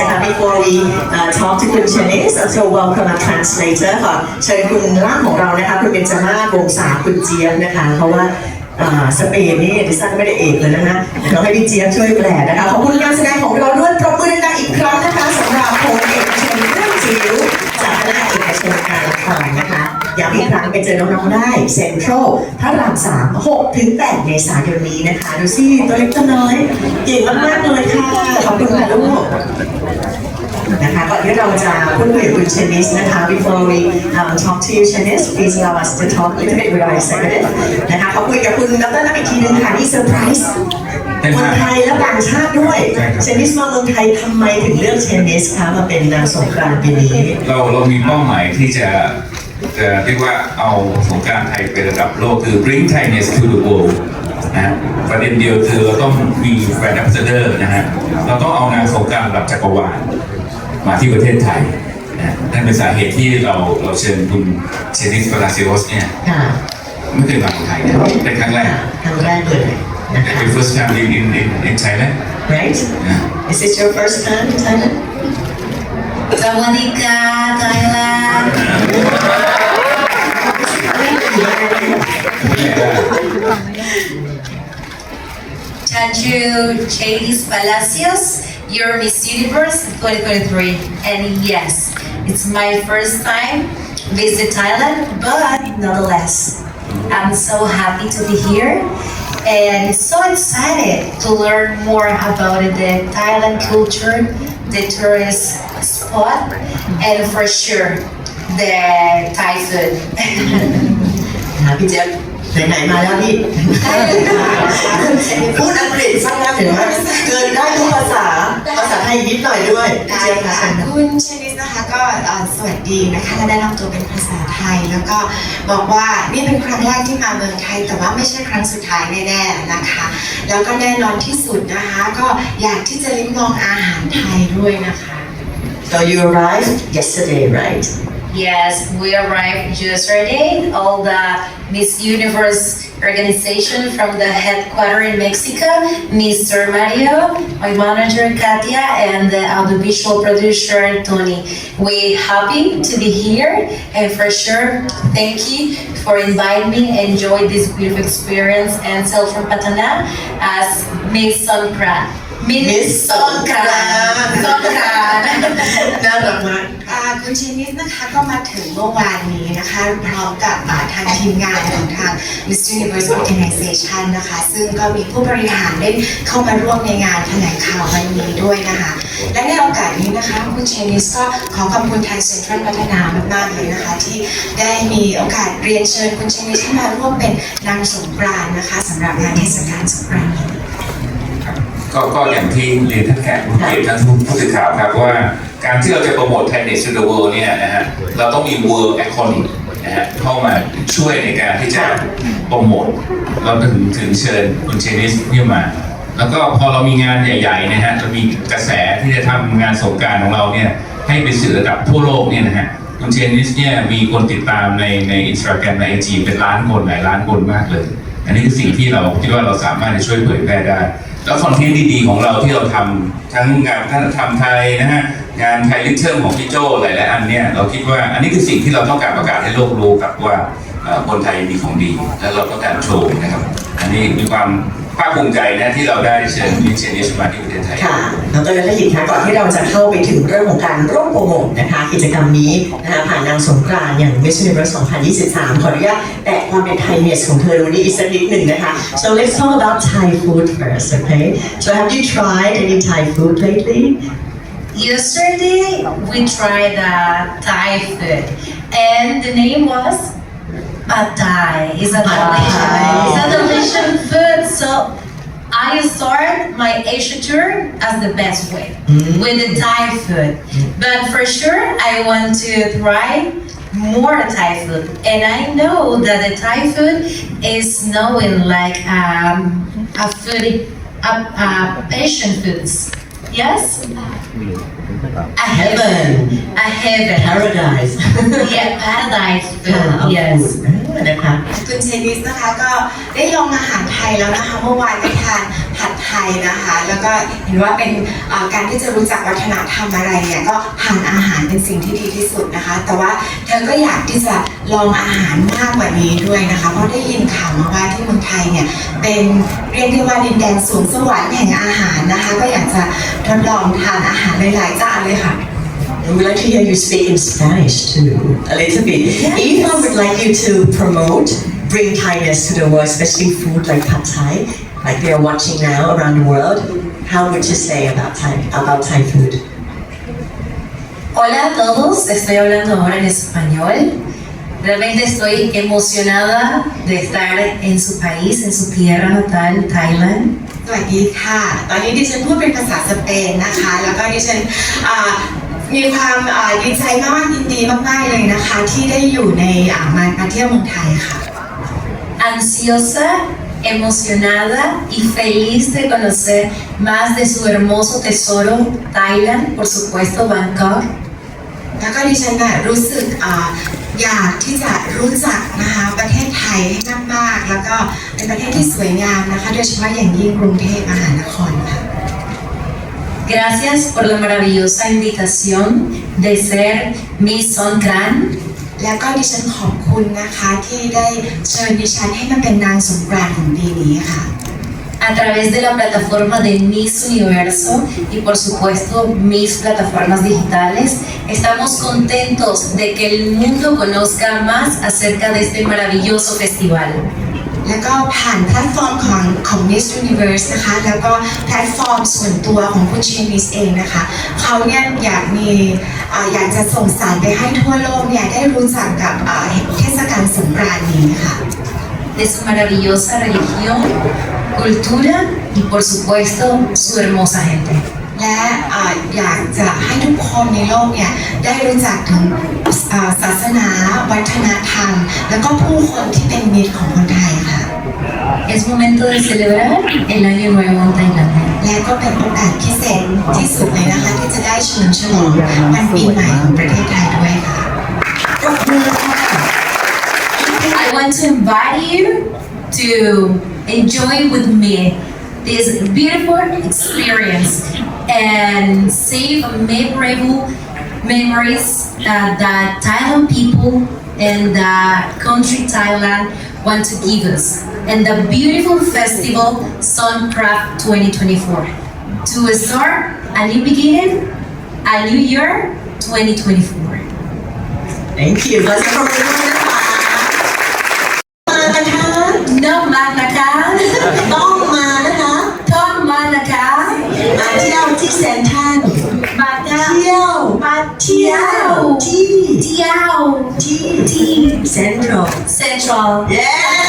นะคะ before we uh, talk to คุณเชนิส so welcome a translator ขอเชิญคุณล่ามของเรานะคะคุณเบนจาม่าวงศาคุณเจี๊ยบนะคะ เพราะว่าสเปนนี่ดิฉันไม่ได้เอกเลยนะคะเราให้พี่เจี๊ยบช่วยแปลนะคะขอบคุณการแสดงของเราด้วยปรบมือดังๆอีกครั้งนะคะสำหรับโรงเอกชนเรื่องจิ๋วจากคณะเอกชนการละครนะคะ ย้ำอีกครั้งไปเจอน้องๆได้เซ็นทรัลพระรามสามหกถึงแปดเมษายนนี้นะคะดูสิตัวเล็กตัวน้อยเก่งมากๆเลยค่ะ ขอบคุณค่ะลูกนะคะก่อนที่เราจะพูดคุยกับคุณเชนิสนะคะ before we um, talk to you เชนิส please allow us to talk a little bit with our executive นะคะขอคุยกับคุณดรนักอีกทีนึงค่ะนี่เซอร์ไพรส์คนไทยและต่างชาติด้วยเชนิสมาเมืองไทยทำไมถึงเลือกเชนิสคะมาเป็นนางสงกรานต์ปีนี้เราเรามีเป้าหมายที่จะ จะเรียกว่าเอาสงกรารไทยไประดับโลกคือ bring Thainess to the world นะฮะประเด็นเดียวคือเราต้องมีแฟน a ั b เดอร์นะฮะเราต้องเอานางสงกรารระดับจักรวาลมาที่ประเทศไทยนะฮะนั่นเป็นสาเหตุที่เราเราเชิญคุณเชนิสปาราซิโอสเนี่ยค่ะไม่เคยมาเมืองไทยนะเป็นครั้งแรกครั้งแรกเลยนะคะเป็น first time in in in in Thailand right นะ is this your first time in Thailand สวัสดีค่ะไทยแลนด์ Thank you, Chadis Palacios, your Miss Universe 2023. And yes, it's my first time visit Thailand, but nonetheless, I'm so happy to be here and so excited to learn more about the Thailand culture, the tourist spot, and for sure, the Thai food. ค่ะพี่เจี๊ยบไหนๆมาแล้วพี่ พูดอังกฤษสักแล้วเห็นไหมเกินได้ทุกภาษา ภาษาไทยนิดหน่อยด้วยพี่ได้เจี๊ยบค่ะค่ะคุณชนิสนะคะก็เอ่อสวัสดีนะคะและได้นำตัวเป็นภาษาไทย แล้วก็บอกว่านี่เป็นครั้งแรกที่มาเมืองไทย แต่ว่าไม่ใช่ครั้งสุดท้ายแน่ๆนะคะ แล้วก็แน่นอนที่สุดนะคะ ก็อยากที่จะลิ้มลองอาหารไทยด้วยนะคะ So you arrived yesterday right Yes, we arrived yesterday. All the Miss Universe organization from the headquarters in Mexico, Mr. Mario, my manager Katia, and the audiovisual producer Tony. We happy to be here, and for sure, thank you for inviting me. Enjoy this beautiful experience and sail from Patana as Miss Songkran. Miss Songkran. Songkran. น่ารักมาก อ่าคุณชนิดนะคะก็มาถึงเมื่อวานนี้นะคะพร้อมกับอ่าทางทีมงานของทาง Miss Universe Organization นะคะ ซึ่งก็มีผู้บริหารได้เข้ามาร่วมในงานแถลงข่าววันนี้ด้วยนะคะ และในโอกาสนี้นะคะคุณเชนิสก็ขอขอบคุณทางเซ็นทรัลพัฒนามากๆเลยนะคะ ที่ได้มีโอกาสเรียนเชิญคุณเชนิสให้มาร่วมเป็นนางสงกรานต์นะคะสำหรับงานเทศกาลสงกรานต์นี้ ก็ก็อย่างที่เรียนท่านแขกผู้เกียรติท่านผู้สื่อข่าวครับว่าการที่เราจะโปรโมทไทยเนส to the world เนี่ยนะฮะเราต้องมี world economic นะฮะเข้ามาช่วยในการที่จะโปรโมทเราถึงถึงเชิญคุณเชนิสเนี่ยมา แล้วก็พอเรามีงานใหญ่ๆนะฮะเรามีกระแสที่จะทำงานสงการของเราเนี่ยให้เป็นสื่อระดับทั่วโลกเนี่ยนะฮะคุณเชนิสเนี่ยมีคนติดตามในในอินสตาแกรมในไอจีเป็นล้านคนหลายล้านคนมากเลย อันนี้คือสิ่งที่เราคิดว่าเราสามารถจะช่วยเผยแพร่ได้ แล้วคอนเทนต์ดีๆของเราที่เราทำทั้งงานท่านธรรมไทยนะฮะงานไทยลิเทอร์ของพี่โจหลายๆอันเนี่ยเราคิดว่าอันนี้คือสิ่งที่เราต้องการประกาศให้โลกรู้กับว่าคนไทยมีของดี แล้วเราต้องการโชว์นะครับ อันนี้มีความ ภาคภูมิใจนะที่เราได้เชิญมิเชนิชมาที่ประเทศไทย ค่ะน้องเต้ยและหญิงคะก่อนที่เราจะเข้าไปถึงเรื่องของการร่วมโปรโมทนะคะ กิจกรรมนี้นะคะผ่านนางสงกรานต์อย่าง Miss Universe 2023 ขออนุญาตแตะความเป็นไทยเนสของเธอวันนี้อีกสักนิดหนึ่งนะคะ so let's talk about Thai food first okay so have you tried any Thai food lately Yesterday we tried the Thai food, and the name was Pad Thai. It's a Pad Thai. delicious, it's a delicious food. So I start my Asia tour as the best way hmm. with the Thai food. Hmm. But for sure, I want to try more Thai food, and I know that the Thai food is known like um, a food, a, a Asian foods. Yes. Hmm. A heaven. A heaven. paradise yeah, paradise food. ค่ะ yes. นะคะ คุณเชนิสนะคะก็ได้ลองอาหารไทยแล้วนะคะเมื่อวานไปทานผัดไทยนะคะ แล้วก็เห็นว่าเป็นเอ่อการที่จะรู้จักวัฒนธรรมอะไรเนี่ยก็ทานอาหารเป็นสิ่งที่ดีที่สุดนะคะ แต่ว่าเธอก็อยากที่จะลองอาหารมากกว่านี้ด้วยนะคะเพราะได้ยินข่าวมาว่าที่เมืองไทยเนี่ยเป็นเรียกได้ว่าดินแดนสวงสวรรค์แห่งอาหารนะคะ ก็อยากจะทดลองทานอาหารหลายๆจานเลยค่ะ And we'd like to hear you speak in Spanish too, a little bit. If I would like you to promote, bring kindness to the world, especially food like pad thai, like we are watching now around the world, how would you say about Thai, about Thai food? Hola a todos, estoy hablando ahora en español. Realmente estoy emocionada de estar en su país, en su tierra natal, Thailand. สวัสดีค่ะ ตอนนี้ดิฉันพูดเป็นภาษาสเปนนะคะ แล้วก็ดิฉันอ่ามีความอ่าดีใจมากๆยินดีมากๆเลยนะคะ ที่ได้อยู่ในอ่ามามาเที่ยวเมืองไทยค่ะ Ansiosa, emocionada y feliz de conocer más de su hermoso tesoro, Thailand, por supuesto, Bangkok. แล้วก็ดิฉันน่ะรู้สึก อ่าอยากที่จะรู้จักนะคะประเทศไทยให้มากๆ แล้วก็เป็นประเทศที่สวยงามนะคะ โดยเฉพาะอย่างยิ่งกรุงเทพมหานครค่ะ Gracias por la maravillosa invitación de ser Miss Songkran. แล้วก็ดิฉันขอบคุณนะคะที่ได้เชิญดิฉันให้มาเป็นนางสงกรานต์ของปีนี้ค่ะ a través de la plataforma de Miss Universo y por supuesto mis plataformas digitales. Estamos contentos de que el mundo conozca más acerca de este maravilloso festival. แล้วก็ผ่านแพลตฟอร์มของของ Miss Universe นะคะ แล้วก็แพลตฟอร์มส่วนตัวของคุณเชนิสเองนะคะ เขาเนี่ยอยากมีเอ่ออยากจะส่งสารไปให้ทั่วโลกเนี่ยได้รู้จักกับเอ่อเทศกาลสงกรานต์นี้ค่ะ de su maravillosa religión, cultura y por supuesto su hermosa gente. และเอ่ออยากจะให้ทุกคนในโลกเนี่ยได้รู้จักถึงเอ่อศาสนา วัฒนธรรม แล้วก็ผู้คนที่เป็นมิตรของคนไทยค่ะ Es momento de celebrar el Año Nuevo en Tailandia. และก็เป็นโอกาสพิเศษที่สุดเลยนะคะที่จะได้เฉลิมฉลองวันปีใหม่ของประเทศไทยด้วยค่ะ want to invite you to enjoy with me this beautiful experience and save memorable memories uh, that Thailand people and the country Thailand want to give us and the beautiful festival Suncraft 2024 to start a new beginning, a new year 2024. Thank you. มาเที่ยวที่ Tiao, ที่ T, เซ็นทรัล Central. เย้